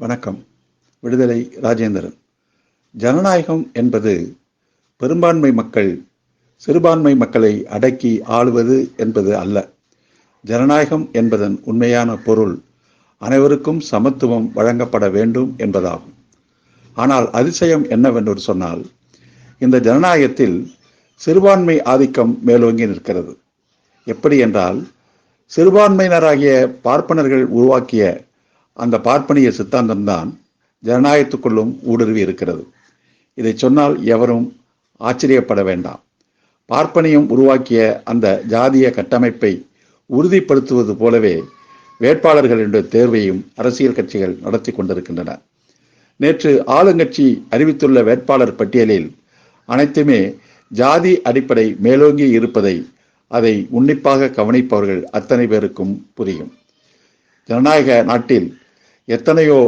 வணக்கம். விடுதலை ராஜேந்திரன். ஜனநாயகம் என்பது பெரும்பான்மை மக்கள் சிறுபான்மை மக்களை அடக்கி ஆளுவது என்பது அல்ல. ஜனநாயகம் என்பதன் உண்மையான பொருள் அனைவருக்கும் சமத்துவம் வழங்கப்பட வேண்டும் என்பதாகும். ஆனால் அதிசயம் என்னவென்று சொன்னால் இந்த ஜனநாயகத்தில் சிறுபான்மை ஆதிக்கம் மேலோங்கி நிற்கிறது. எப்படி என்றால் சிறுபான்மையினராகிய பார்ப்பனர்கள் உருவாக்கிய அந்த பார்ப்பனிய சித்தாந்தம்தான் ஜனநாயகத்துக்குள்ளும் ஊடுருவி இருக்கிறது. இதை சொன்னால் எவரும் ஆச்சரியப்பட வேண்டாம். பார்ப்பனியம் உருவாக்கிய அந்த ஜாதிய கட்டமைப்பை உறுதிப்படுத்துவது போலவே வேட்பாளர்கள் என்ற தேர்வையும் அரசியல் கட்சிகள் நடத்தி கொண்டிருக்கின்றன. நேற்று ஆளுங்கட்சி அறிவித்துள்ள வேட்பாளர் பட்டியலில் அனைத்துமே ஜாதி அடிப்படை மேலோங்கி இருப்பதை அதை உன்னிப்பாக கவனிப்பவர்கள் அத்தனை பேருக்கும் புரியும். ஜனநாயக நாட்டில் எத்தனையோ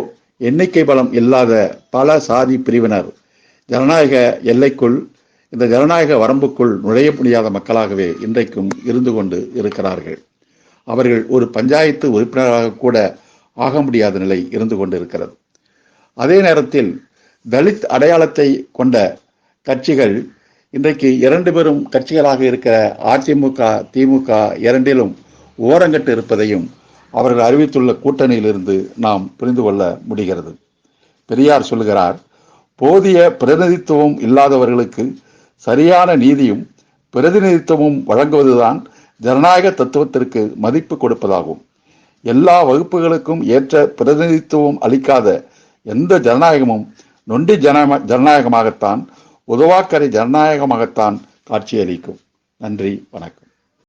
எண்ணிக்கை பலம் இல்லாத பல சாதி பிரிவினர் ஜனநாயக எல்லைக்குள் இந்த ஜனநாயக வரம்புக்குள் நுழைய முடியாத மக்களாகவே இன்றைக்கும் இருந்து கொண்டு இருக்கிறார்கள். அவர்கள் ஒரு பஞ்சாயத்து உறுப்பினராக கூட ஆக முடியாத நிலை இருந்து கொண்டு இருக்கிறது அதே நேரத்தில் தலித் அடையாளத்தை கொண்ட கட்சிகள் இன்றைக்கு இரண்டு பெரும் கட்சிகளாக இருக்கிற அதிமுக திமுக இரண்டிலும் ஓரங்கட்டு இருப்பதையும் அவர்கள் அறிவித்துள்ள கூட்டணியிலிருந்து நாம் புரிந்து கொள்ள முடிகிறது. பெரியார் சொல்லுகிறார் போதிய பிரதிநிதித்துவம் இல்லாதவர்களுக்கு சரியான நீதியும் பிரதிநிதித்துவமும் வழங்குவதுதான் ஜனநாயக தத்துவத்திற்கு மதிப்பு கொடுப்பதாகும். எல்லா வகுப்புகளுக்கும் ஏற்ற பிரதிநிதித்துவம் அளிக்காத எந்த ஜனநாயகமும் நொண்டி ஜன ஜனநாயகமாகத்தான் உதவாக்கரை ஜனநாயகமாகத்தான் காட்சியளிக்கும். நன்றி வணக்கம்.